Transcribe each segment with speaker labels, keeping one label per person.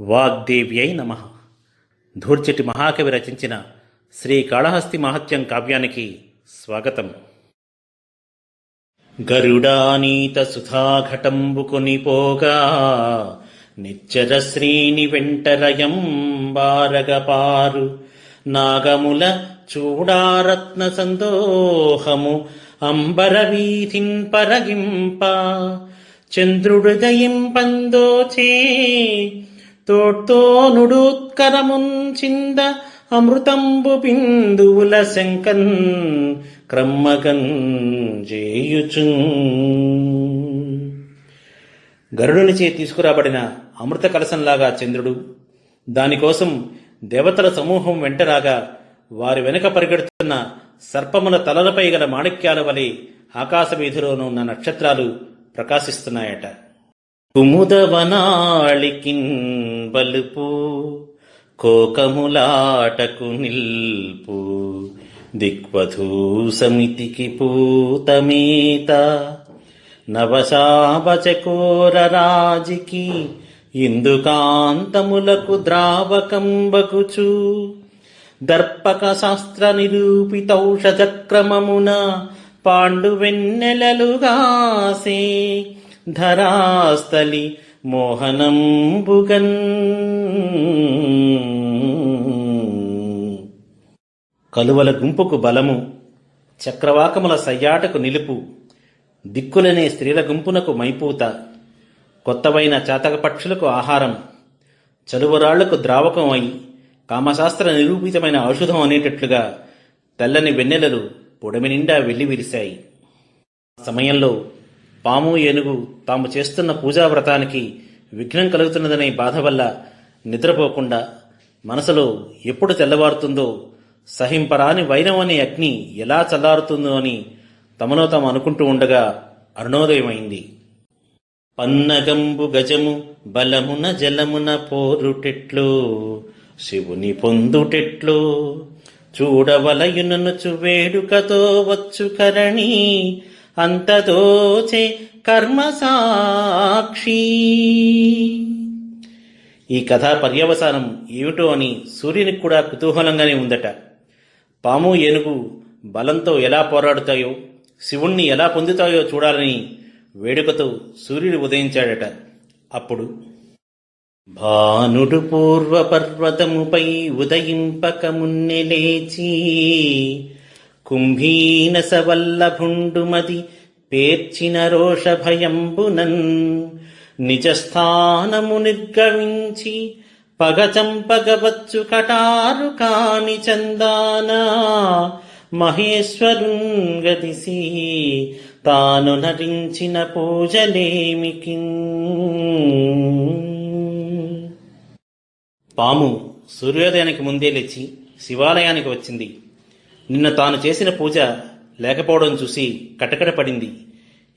Speaker 1: వాగ్దేవ్యై నమ. ధూర్చటి మహాకవి రచించిన శ్రీ కాళహస్తి మహత్యం కావ్యానికి స్వాగతం. గరుడానీత సుధాఘటంబు కొనిపోగా నిచ్చర శ్రీని వెంటరయం బారగపారు నాగముల చూడారత్న సందోహము అంబర వీధిన్ పరగింప. చంద్రుడు దయింపందోచే తోడ్తోనుడుత్కరముంచింద అమృతంబు బిందువుల శంకన్ క్రమ్మగన్ చేయుచున్ గరుడునిచే తీసుకురాబడిన అమృత కలశంలాగా చంద్రుడు దానికోసం దేవతల సమూహం వెంటరాగా వారి వెనుక పరిగెడుతున్న సర్పముల తలలపై గల మాణిక్యాల వలె ఆకాశ ఉన్న నక్షత్రాలు ప్రకాశిస్తున్నాయట. కుముదవనాళికిన్ బలుపు కోకములాటకు నిల్పు దిక్వధూ సమితికి పూతమీత నవశాబచకోర రాజికి ఇందుకాంతములకు ద్రావకంబకుచు దర్పక శాస్త్ర నిరూపితౌషధక్రమమున పాండువెన్నెలలుగాసే ధరాస్థలి మోహనంబుగన్. కలువల గుంపుకు బలము చక్రవాకముల సయ్యాటకు నిలుపు దిక్కులనే స్త్రీల గుంపునకు మైపూత కొత్తవైన చాతక పక్షులకు ఆహారం చలువరాళ్ళకు ద్రావకం అయి కామశాస్త్ర నిరూపితమైన ఔషధం అనేటట్లుగా తెల్లని వెన్నెలలు పొడమి నిండా వెళ్ళి విరిశాయి సమయంలో పాము ఏనుగు తాము చేస్తున్న పూజా వ్రతానికి విఘ్నం కలుగుతున్నదనే బాధ వల్ల నిద్రపోకుండా మనసులో ఎప్పుడు తెల్లవారుతుందో సహింపరాని వైరం అనే అగ్ని ఎలా చల్లారుతుందో అని తమలో తాము అనుకుంటూ ఉండగా అరుణోదయమైంది. పన్నగంబు గజము బలమున జలమున పోరుటెట్లు శివుని పొందుటెట్లు. చూడవలయునను వేడుకతో వచ్చు కరణి అంతదోచే కర్మ సాక్షి. ఈ కథా పర్యవసానం ఏమిటో అని సూర్యునికి కూడా కుతూహలంగానే ఉందట. పాము ఏనుగు బలంతో ఎలా పోరాడుతాయో శివుణ్ణి ఎలా పొందుతాయో చూడాలని వేడుకతో సూర్యుడు ఉదయించాడట. అప్పుడు భానుడు పూర్వపర్వతముపై ఉదయింపకమున్నె ఉదయింపక లేచి కుంభీనసవల్లభుండుమది పేర్చిన రోషభయంబునన్ నిజస్థానము నిర్గమించి పగచంపగవచ్చు కటారు కాని చందాన మహేశ్వరుంగదిసి తాను నరించిన పూజలేమికి పాము సూర్యోదయానికి ముందే లేచి శివాలయానికి వచ్చింది. నిన్న తాను చేసిన పూజ లేకపోవడం చూసి కటకటపడింది.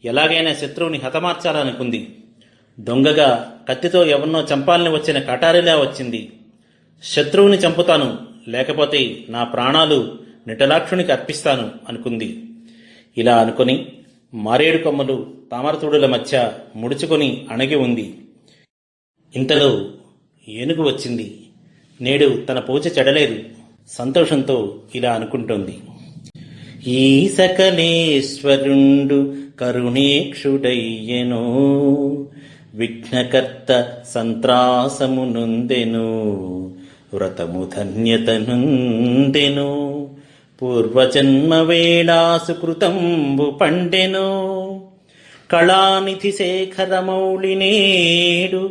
Speaker 1: ఎలాగైనా శత్రువుని హతమార్చాలనుకుంది. దొంగగా కత్తితో ఎవరినో చంపాలని వచ్చిన కటారిలా వచ్చింది. శత్రువుని చంపుతాను లేకపోతే నా ప్రాణాలు నిటలాక్షునికి అర్పిస్తాను అనుకుంది. ఇలా అనుకుని మారేడు కొమ్మలు తామరతుడుల మధ్య ముడుచుకొని అణగి ఉంది. ఇంతలో ఏనుగు వచ్చింది. నేడు తన పూజ చెడలేదు. సంతోషంతో ఇలా అనుకుంటోంది. ఈ సకలేశ్వరుండు కరుణేక్షుడయ్యెను విఘ్నకర్త సంత్రాసము నుందెను వ్రతము ధన్యత నొందెను పూర్వజన్మ వేళాసుకృతంబు పండెను కళానిధి శేఖరమౌళి నేడు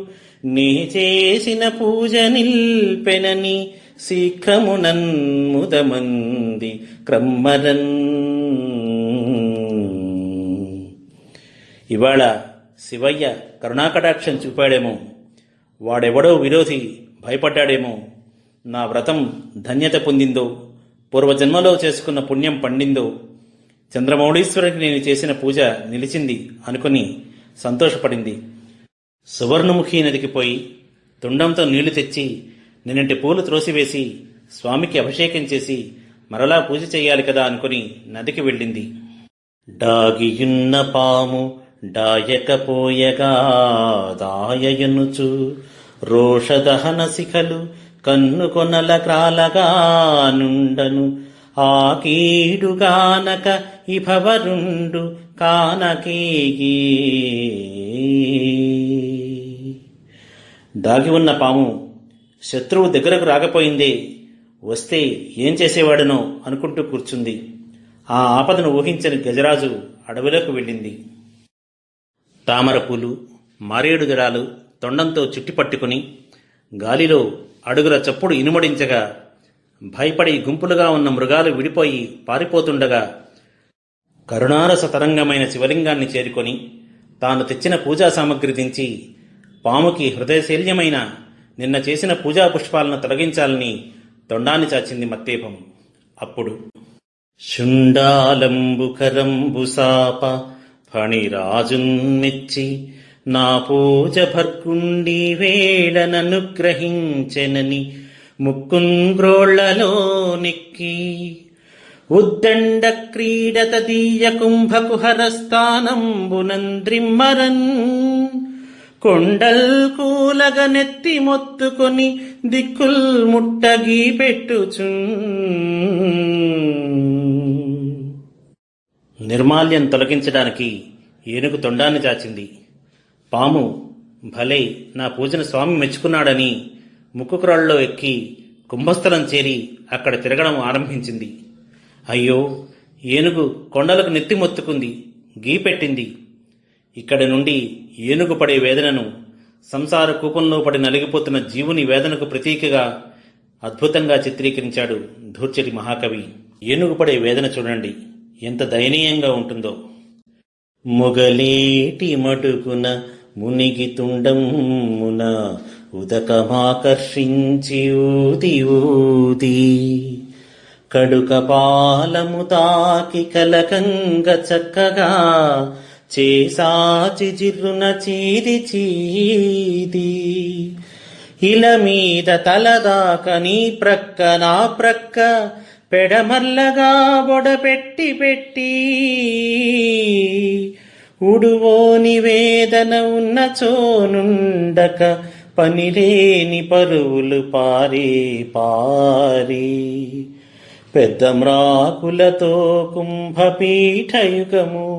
Speaker 1: నీ చేసిన పూజ నిల్పెనని శీఘ్రమునన్ ముదమంది క్రమ్మరన్. ఇవాళ శివయ్య కరుణాకటాక్షం చూపాడేమో. వాడెవడో విరోధి భయపడ్డాడేమో. నా వ్రతం ధన్యత పొందిందో పూర్వజన్మలో చేసుకున్న పుణ్యం పండిందో చంద్రమౌళీశ్వరికి నేను చేసిన పూజ నిలిచింది అనుకుని సంతోషపడింది. సువర్ణముఖి నదికి పోయి తుండంతో నీళ్ళు తెచ్చి నిన్నటి పూలు త్రోసివేసి స్వామికి అభిషేకం చేసి మరలా పూజ చెయ్యాలి కదా అనుకుని నదికి వెళ్ళింది. డాగియున్న పాము డాయకపోయగా దాయయనుచు రోషదహన శిఖలు కన్నుకొనల క్రాలగా నుండను. ఆ కీడుగానక ఇభవరుండు కానకేగి దాగి ఉన్న పాము శత్రువు దగ్గరకు రాకపోయిందే. వస్తే ఏం చేసేవాడనో అనుకుంటూ కూర్చుంది. ఆ ఆపదను ఊహించని గజరాజు అడవిలోకి వెళ్ళింది. తామరపూలు మారేడు దళాలు తొండంతో చుట్టిపట్టుకుని గాలిలో అడుగుల చప్పుడు ఇనుమడించగా భయపడి గుంపులుగా ఉన్న మృగాలు విడిపోయి పారిపోతుండగా కరుణారస తరంగమైన శివలింగాన్ని చేరుకొని తాను తెచ్చిన పూజా సామగ్రి దించి పాముకి హృదయశైల్యమైన నిన్న చేసిన పూజా పుష్పాలను తొలగించాలని తొండాన్ని చాచింది మత్తేపం అప్పుడు శుండాలంబుకరంబు సాప ఫణిరాజున్మెచ్చి నా పూజ భర్గుండి వేళననుగ్రహించెనని ముక్కుంగ్రోళ్ళలో నెక్కి ఉద్దండ క్రీడత దీయ కుంభకుహరస్థానంబునంద్రిమ్మరన్ కొండల్ కూలగ నెత్తి మొత్తుకొని దిక్కుల్ ముట్టగి పెట్టుచు. నిర్మాల్యం తొలగించడానికి ఏనుగు తొండాన్ని చాచింది. పాము భలే నా పూజను స్వామి మెచ్చుకున్నాడని ముక్కుకురాళ్ళలో ఎక్కి కుంభస్థలం చేరి అక్కడ తిరగడం ఆరంభించింది. అయ్యో ఏనుగు కొండలకు నెత్తి మొత్తుకుంది గీ పెట్టింది. ఇక్కడి నుండి ఏనుగు పడే వేదనను సంసార కూపంలో పడి నలిగిపోతున్న జీవుని వేదనకు ప్రతీకగా అద్భుతంగా చిత్రీకరించాడు ధూర్చటి మహాకవి. ఏనుగు పడే వేదన చూడండి ఎంత దయనీయంగా ఉంటుందో. మొగలేటి మటుకున మునిగి తుండమున ఉదకమాకర్షించి ఊది ఊది. కడుక పాలము తాకి కలకంగ చక్కగా చేసాచి జిర్రున చీది చీది. ఇల మీద తలదాక నీ ప్రక్క నా ప్రక్క పెడమల్లగా బొడపెట్టి పెట్టి ఉడువోని వేదన ఉన్న చోనుండక పనిలేని పరువులు పారే పారి. పెద్ద మ్రాకులతో కుంభపీఠయుగము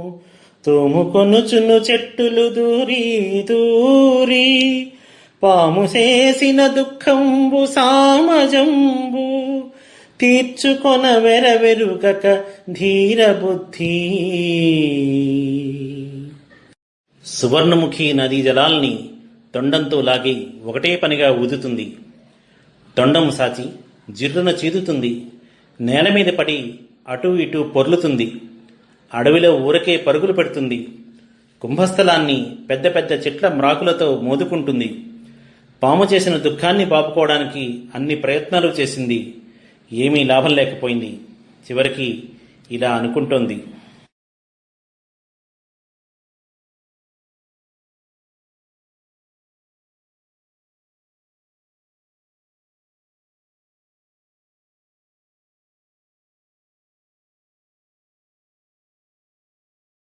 Speaker 1: తోముకొనుచును చెట్టులు దూరి దూరి. పాము చేసిన దుఃఖంబు సామజంబు. తీర్చుకొన వెరవెరుగక ధీర బుద్ధి. సువర్ణముఖి నదీ జలాల్ని తొండంతో లాగి ఒకటే పనిగా ఊదుతుంది. తొండం సాచి జిర్రున చీదుతుంది. నేల మీద పడి అటూ ఇటూ పొర్లుతుంది. అడవిలో ఊరకే పరుగులు పెడుతుంది. కుంభస్థలాన్ని పెద్ద పెద్ద చెట్ల మ్రాకులతో మోదుకుంటుంది. పాము చేసిన దుఃఖాన్ని పాపుకోవడానికి అన్ని ప్రయత్నాలు చేసింది. ఏమీ లాభం లేకపోయింది. చివరికి ఇలా అనుకుంటోంది.